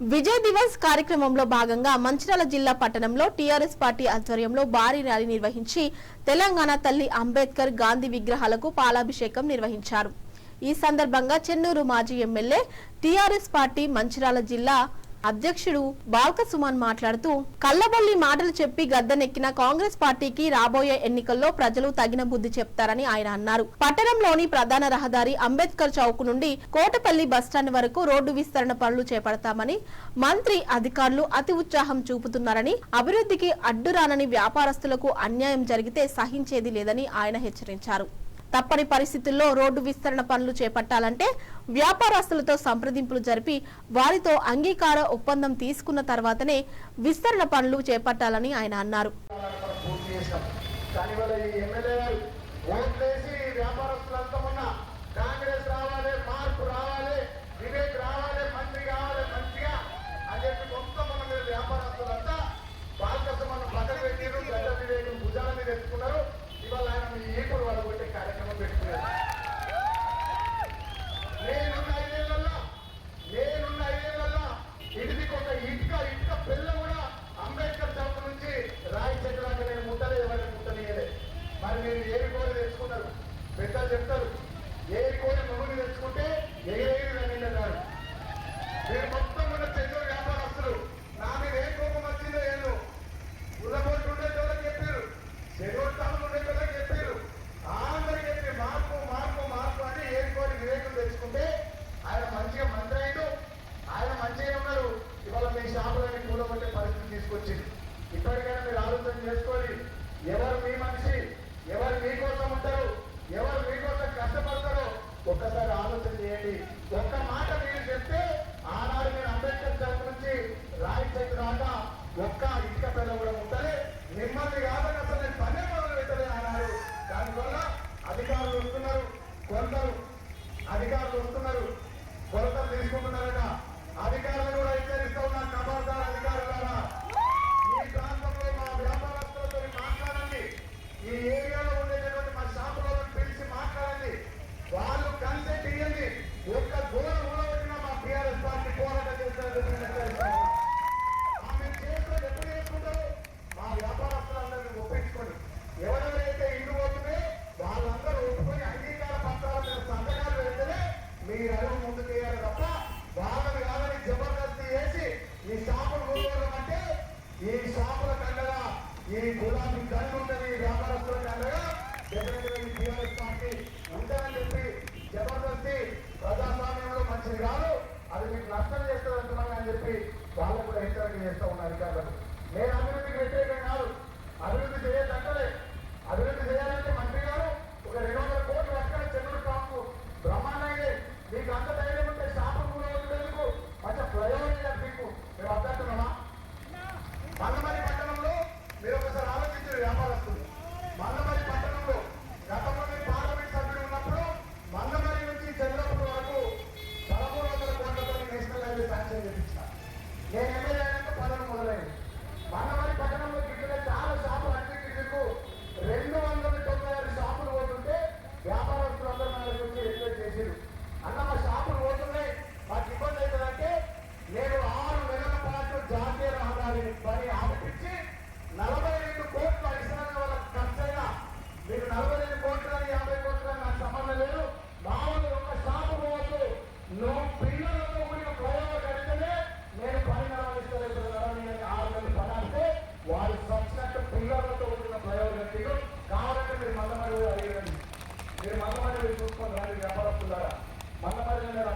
విజయ్ దివస్ కార్యక్రమంలో భాగంగా మంచిరాల జిల్లా పట్టణంలో టీఆర్ఎస్ పార్టీ ఆధ్వర్యంలో భారీ ర్యాలీ నిర్వహించి తెలంగాణ తల్లి అంబేద్కర్ గాంధీ విగ్రహాలకు పాలాభిషేకం నిర్వహించారు. ఈ సందర్భంగా చెన్నూరు మాజీ ఎమ్మెల్యే టీఆర్ఎస్ పార్టీ మంచిరాల జిల్లా అధ్యక్షుడు బాల్క సుమన్ మాట్లాడుతూ కల్లబల్లి మాటలు చెప్పి గద్దెనెక్కిన కాంగ్రెస్ పార్టీకి రాబోయే ఎన్నికల్లో ప్రజలు తగిన బుద్ధి చెప్తారని ఆయన అన్నారు. పట్టణంలోని ప్రధాన రహదారి అంబేద్కర్ చౌక్ నుండి కోటపల్లి బస్టాండ్ వరకు రోడ్డు విస్తరణ పనులు చేపడతామని మంత్రి అధికారులు అతి ఉత్సాహం చూపుతున్నారని అభివృద్ధికి అడ్డురానని వ్యాపారస్తులకు అన్యాయం జరిగితే సహించేది లేదని ఆయన హెచ్చరించారు. తప్పని పరిస్థితుల్లో రోడ్డు విస్తరణ పనులు చేపట్టాలంటే వ్యాపారస్తులతో సంప్రదింపులు జరిపి వారితో అంగీకార ఒప్పందం తీసుకున్న తర్వాతనే విస్తరణ పనులు చేపట్టాలని ఆయన అన్నారు. మరి మీరు ఏమి కోరి తెచ్చుకున్నారు? పెద్దలు చెప్తారు. এই গোলাম বিধায়ক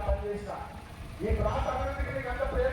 పనిచేసిన ఈ ప్రాంత అభివృద్ధికి నీకు అంత ప్రేమ